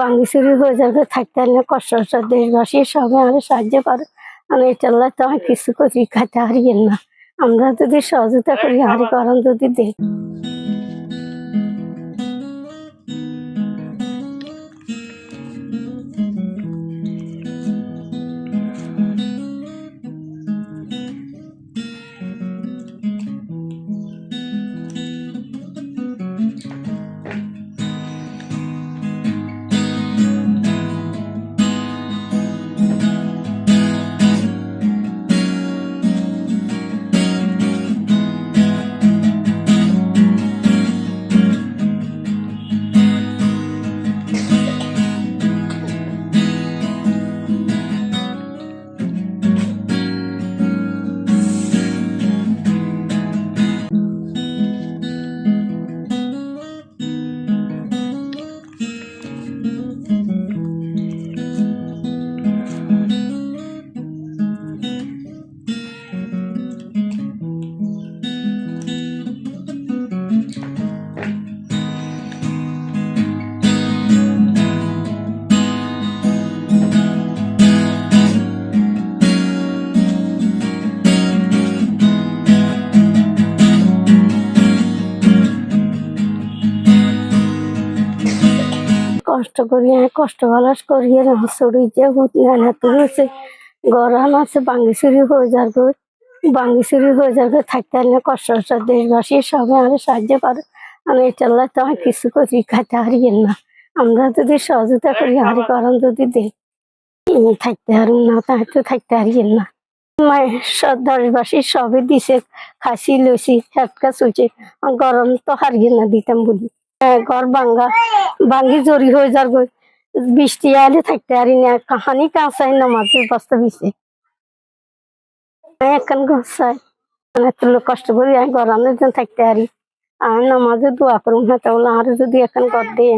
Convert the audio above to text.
ভাঙ্গি চুরি হয়ে যাবে থাকতে না, কষ্ট দেশবাসী সবাই আমাদের সাহায্য করে। আমি এটা তো আমি কিছু করি, খাইতে হারিয়েন না। আমরা যদি সহযোগিতা করি, হারি করেন যদি দেখ। কষ্ট করি আমি কষ্ট বালাস করিয়ে চড়ি যে তুই হচ্ছে গরম আছে ভাঙ্গি চুরি হয়ে যাবে ভাঙ্গি চুরি হয়ে যাবে থাকতে না কষ্ট কষ্ট, দেশবাসী সবাই আমাদের সাহায্য করে। আমি লাই তো আমি কিছু করি, খাইতে হারিয়েন না। আমরা যদি সহযোগিতা করি হারি করেন যদি দেখ থাকতে হারুন না তাই তো থাকতে হারিয়েন না। দেশবাসী সবই দিছে খাসি লইছি হেটকা চলছে গরম তো হারিয়ে না, দিতাম বলি। ঘর ভাঙ্গা। ভাঙ্গি জরি হয়ে যার গই বৃষ্টি আলে থাকতে পারি না। কাহানি কাঁচাই নামাজের বস্তা বিছে এখন গছাই এত তুলো কষ্ট করি আমি গরমের জন্য থাকতে পারি। আমি নামাজে দোয়া করুন হ্যাঁ তাহলে আরও যদি এখন ঘর দিয়ে